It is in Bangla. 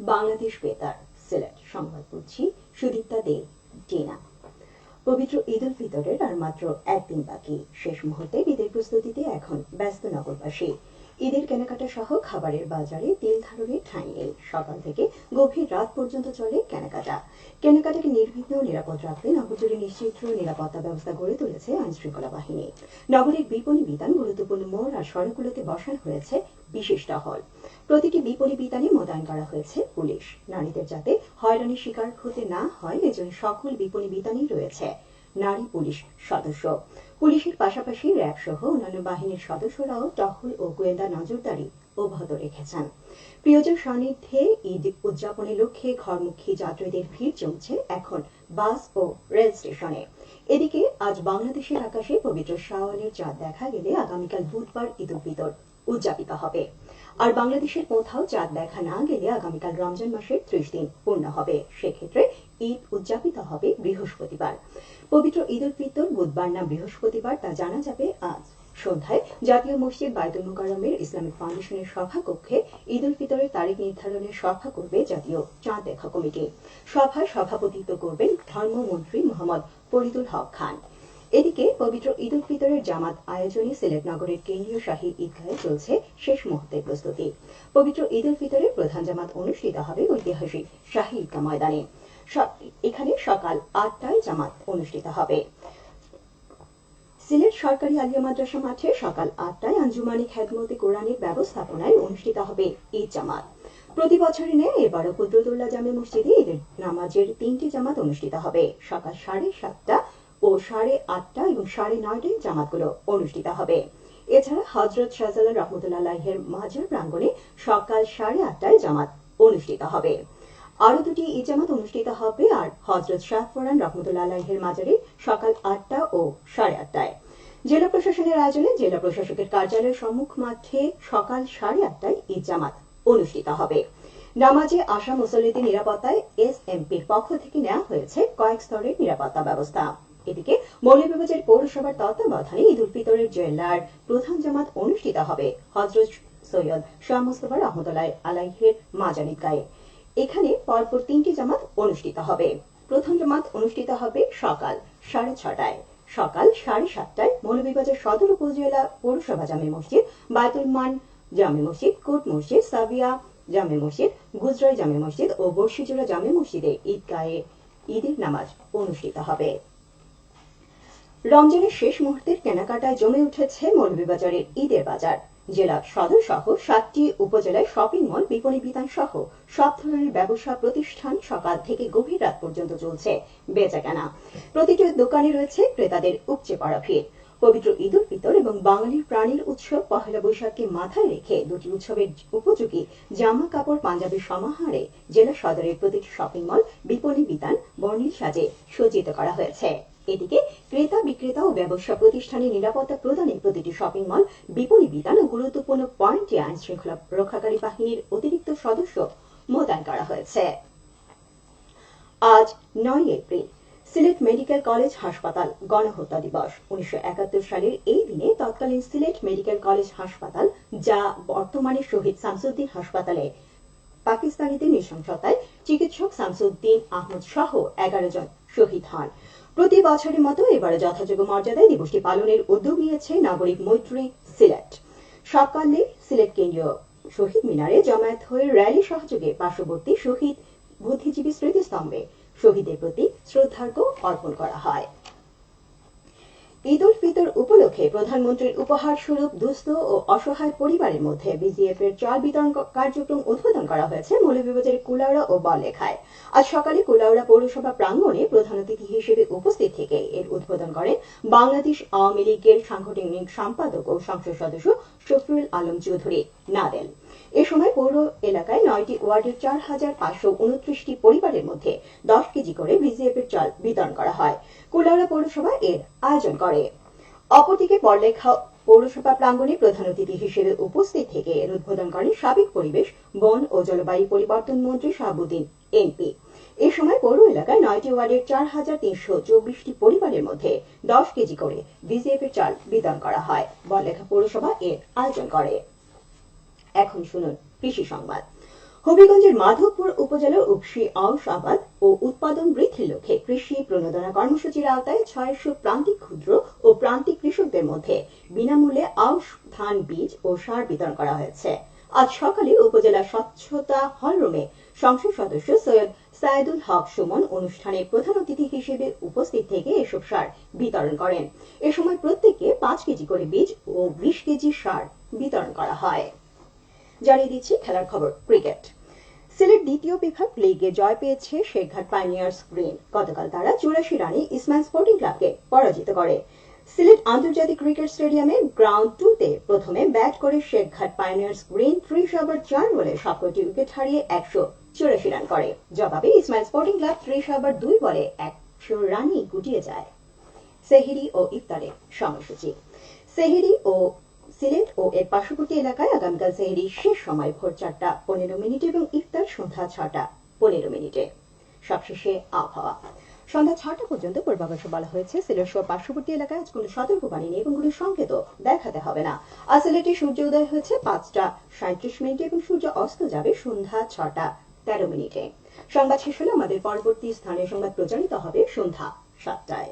বাংলাদেশ বেতার, সিলেট। সংবাদ পড়ছি সুদীপ্তা দে, টিনা। পবিত্র ঈদ উল ফিতরের আর মাত্র একদিন বাকি। শেষ মুহূর্তে ঈদের প্রস্তুতিতে এখন ব্যস্ত নগরবাসী। ঈদের কেনাকাটা সহ খাবারের বাজারে তেল ধারণের ঠাঁই নেই। সকাল থেকে গভীর রাত পর্যন্ত চলে কেনাকাটা। কেনাকাটাকে নির্বিঘ্ন ও নিরাপদ রাখতে নগরজুড়ে নিশ্চিত নিরাপত্তা ব্যবস্থা গড়ে তুলেছে আইন শৃঙ্খলা বাহিনী। নগরের বিপণী বিতান গুরুত্বপূর্ণ মোড় আর সড়কগুলোতে বসানো হয়েছে বিশেষ টহল। প্রতিটি বিপণী বিতানে মোতায়েন করা হয়েছে পুলিশ। নারীদের যাতে হয়রানির শিকার হতে না হয়, এজন্য সকল বিপণী বিতানেই রয়েছে। নারী পুলিশ সদস্য। পুলিশের পাশাপাশি র্যাব সহ অন্যান্য বাহিনীর সদস্যরাও টহল ও গোয়েন্দা নজরদারি অব্যাহত রেখেছেন। প্রিয়জন সান্নিধ্যে ঈদ উদযাপনের লক্ষ্যে ঘরমুখী যাত্রীদের ভিড় জমছে এখন বাস ও রেল স্টেশনে। এদিকে আজ বাংলাদেশের আকাশে পবিত্র শাওয়ালের চাঁদ দেখা গেলে আগামীকাল বুধবার ঈদ উল ফিতর উদযাপিত হবে। আর বাংলাদেশের কোথাও চাঁদ দেখা না গেলে আগামীকাল রমজান মাসের ত্রিশ দিন পূর্ণ হবে। সেক্ষেত্রে ঈদ উদযাপিত হবে বৃহস্পতিবার। পবিত্র ঈদ উল ফিতর বুধবার না বৃহস্পতিবার তা জানা যাবে আজ। সন্ধ্যায় জাতীয় মসজিদ বায়তুল মুকাররমের ইসলামিক ফাউন্ডেশনের সভাকক্ষে ঈদ উল ফিতরের তারিখ নির্ধারণের সভা করবে জাতীয় চাঁদ দেখা কমিটি। সভায় সভাপতিত্ব করবেন ধর্মমন্ত্রী মোহাম্মদ ফরিদুল হক খান। এদিকে পবিত্র ঈদ উল ফিতরের জামাত আয়োজনে সিলেট নগরের কেন্দ্রীয় শাহী ঈদগাহে চলছে শেষ মুহূর্তের প্রস্তুতি। পবিত্র ঈদ উল ফিতরের প্রধান জামাত অনুষ্ঠিত হবে ঐতিহাসিক শাহী ঈদগাহ ময়দানে। এখানে সকাল আটটায় জামাত অনুষ্ঠিত হবে। সিলেট সরকারি আলিয়া মাদ্রাসা মাঠে সকাল আটটায় আঞ্জুমানি খেদমতে কোরআনের ব্যবস্থাপনায় অনুষ্ঠিত হবে ঈদ জামাত। প্রতি বছরের ন্যায় এবারও কুদরতুল্লাহ জামে মসজিদে ঈদের নামাজের তিনটি জামাত অনুষ্ঠিত হবে। সকাল সাড়ে সাতটা ও সাড়ে আটটা এবং সাড়ে নয়টায় জামাতগুলো অনুষ্ঠিত হবে। এছাড়া হজরত শাহজালাল রহমতুল্লাহের মাজার প্রাঙ্গণে সকাল সাড়ে আটটায় জামাত অনুষ্ঠিত হবে। আরও দুটি ইজামাত অনুষ্ঠিত হবে আর হজরত শাহ ফরান রহমতুল্লাহের মাজারে সকাল আটটা ও সাড়ে আটটায়। জেলা প্রশাসনের আয়োজনে জেলা প্রশাসকের কার্যালয়ের সম্মুখ মাঠে সকাল সাড়ে আটটায় ঈদ জামাত অনুষ্ঠিত হবে। নামাজে আসা মুসল্লিদের নিরাপত্তায় এস এমপির পক্ষ থেকে নেওয়া হয়েছে কয়েক স্তরের নিরাপত্তা ব্যবস্থা। এদিকে মৌলভীবাজার পৌরসভার তত্ত্বাবধানে ঈদ উল ফিতরের জেলার প্রধান জামাত অনুষ্ঠিত হবে হজরত সৈয়দ শাহ মুস্তফা রহমতুল্লাহ আলাইহের মাজার ঈদগাহে এখানে পরপর তিনটি জামাত অনুষ্ঠিত হবে। প্রথম জামাত অনুষ্ঠিত হবে সকাল সাড়ে ছটায়। সকাল সাড়ে সাতটায় মৌলভীবাজার সদর উপজেলা পৌরসভা জামে মসজিদ, বায়তুল মান জামে মসজিদ, কোট মসজিদ, সাবিয়া জামে মসজিদ, গুজরাই জামে মসজিদ ও বর্ষিজোড়া জামে মসজিদে ঈদগাহে ঈদের নামাজ অনুষ্ঠিত হবে। রমজানের শেষ মুহূর্তের কেনাকাটায় জমে উঠেছে মৌলভীবাজারের ঈদের বাজার। জেলা সদর সহ সাতটি উপজেলায় শপিং মল, বিপণী বিতান সহ সব ধরনের ব্যবসা প্রতিষ্ঠান সকাল থেকে গভীর রাত পর্যন্ত চলছে বেচা কেনা প্রতিটি দোকানে রয়েছে ক্রেতাদের উপচে পড়া ভিড়। পবিত্র ঈদ উল ফিতর এবং বাঙালির প্রাণীর উৎসব পহেলা বৈশাখকে মাথায় রেখে দুটি উৎসবের উপযোগী জামা কাপড় পাঞ্জাবের সমাহারে জেলা সদরের প্রতিটি শপিং মল, বিপণী বিতান, বর্ণিল সাজে সজ্জিত করা হয়েছে। এদিকে ক্রেতা বিক্রেতা ও ব্যবসা প্রতিষ্ঠানের নিরাপত্তা প্রদানে প্রতিটি শপিং মল বিপণী বিতান ও গুরুত্বপূর্ণ পয়েন্টে আইন শৃঙ্খলা রক্ষাকারী বাহিনীর অতিরিক্ত সদস্য মোতায়েন করা হয়েছে। আজ নয় এপ্রিল, সিলেট মেডিকেল কলেজ হাসপাতাল গণহত্যা দিবস। উনিশশো একাত্তর সালের এই দিনে তৎকালীন সিলেট মেডিকেল কলেজ হাসপাতাল, যা বর্তমানে শহীদ শামসুদ্দিন হাসপাতালে। পাকিস্তানিদের নৃশংসতায় চিকিৎসক শামসুদ্দিন আহমদ সহ এগারো জন শহীদ হন। প্রতি বছরের মতো এবারে যথাযোগ্য মর্যাদায় দিবসটি পালনের উদ্যোগ নিয়েছে নাগরিক মৈত্রী সিলেট। সকালে সিলেট কেন্দ্রীয় শহীদ মিনারে জমায়েত হয়ে র্যালি সহযোগে পার্শ্ববর্তী শহীদ বুদ্ধিজীবী স্মৃতিস্তম্ভে শহীদের প্রতি শ্রদ্ধার্ঘ্য অর্পণ করা হয়। ঈদ উল ফিতর উপলক্ষে প্রধানমন্ত্রীর উপহার স্বরূপ দুস্থ ও অসহায় পরিবারের মধ্যে বিজিএফ এর চাল বিতরণ কার্যক্রম উদ্বোধন করা হয়েছে মৌলভীবাজারের কুলাউড়া ও বললেখায়। আজ সকালে কুলাউড়া পৌরসভা প্রাঙ্গণে প্রধান অতিথি হিসেবে উপস্থিত থেকে এর উদ্বোধন করেন বাংলাদেশ আওয়ামী লীগের সাংগঠনিক সম্পাদক ও সংসদ সদস্য শফিউল আলম চৌধুরী, নাদেল। এ সময় পৌর এলাকায় নয়টি ওয়ার্ডের চার হাজার পাঁচশো উনত্রিশটি পরিবারের মধ্যে দশ কেজি করে বিজিএফ এর চাল বিতরণ করা হয়। কুলাউড়া পৌরসভা এর আয়োজন করে। অপরদিকে পরলেখা পৌরসভা প্রাঙ্গণে প্রধান অতিথি হিসেবে উপস্থিত থেকে এর উদ্বোধন করেন সাবেক পরিবেশ, বন ও জলবায়ু পরিবর্তন মন্ত্রী শাহাবুদ্দিন এমপি। এ সময় পৌর এলাকায় নয়টি ওয়ার্ডের চার হাজার তিনশো চব্বিশটি পরিবারের মধ্যে দশ কেজি করে বিজিএফ এর চাল বিতরণ করা হয়। বনলেখা পৌরসভা এর আয়োজন করে। এখন শুনুন কৃষি সংবাদ। হবিগঞ্জের মাধবপুর উপজেলার উপসি আউশ আবাদ ও উৎপাদন বৃদ্ধির লক্ষ্যে কৃষি প্রণোদনা কর্মসূচির আওতায় ছয়শো প্রান্তিক ক্ষুদ্র ও প্রান্তিক কৃষকদের মধ্যে বিনামূল্যে আউশ ধান বীজ ও সার বিতরণ করা হয়েছে। আজ সকালে উপজেলা স্বচ্ছতা হলরুমে সংসদ সদস্য সৈয়দ সাইদুল হক সুমন অনুষ্ঠানে প্রধান অতিথি হিসেবে উপস্থিত থেকে এসব সার বিতরণ করেন। এ সময় প্রত্যেককে পাঁচ কেজি করে বীজ ও বিশ কেজি সার বিতরণ করা হয়। জানিয়ে দিচ্ছি খেলার খবর, ক্রিকেট। সিলেট দ্বিতীয় বিভাগ লিগে জয় পেয়েছে শেখঘাট পাইনিয়ার্স গ্রিন গতকাল তারা চুরাশি রানে ইসমাইল স্পোর্টিং ক্লাবকে পরাজিত করে। সিলেট আন্তর্জাতিক ক্রিকেট স্টেডিয়ামে গ্রাউন্ড টু তে প্রথমে ব্যাট করে শেখঘাট পাইনিয়ার্স গ্রিন ত্রিশ ওভার চার বলে সবকটি উইকেট হারিয়ে একশো চুরাশি রান করে। জবাবে ইসমাইল স্পোর্টিং ক্লাব ত্রিশ ওভার দুই বলে একশো রানই গুটিয়ে যায়। সেহিরি ও ইফতারের সময়সূচি। সেহিরি ও সিলেট ও এর পার্শ্ববর্তী এলাকায় আগামীকাল সেহেরি শেষ সময় ভোর চারটা, পনেরো মিনিট এবং ইফতার সন্ধ্যা ছটা, পনেরো মিনিটে। সবশেষে আবহাওয়া। সন্ধ্যা ছটা পর্যন্ত পূর্বাভাসে বলা হয়েছে, সিলেট সহ পার্শ্ববর্তী এলাকায় আজ কোনো সতর্কবাণী নেই এবং কোনো সংকেত দেখাতে হবে না। আজ সিলেটে সূর্য উদয় হয়েছে পাঁচটা সাঁত্রিশ মিনিটে এবং সূর্য অস্ত যাবে সন্ধ্যা ছটা, তেরো মিনিটে। সংবাদ শেষ হলে আমাদের পরবর্তী স্থানীয় সংবাদ প্রচারিত হবে সন্ধ্যা সাতটায়।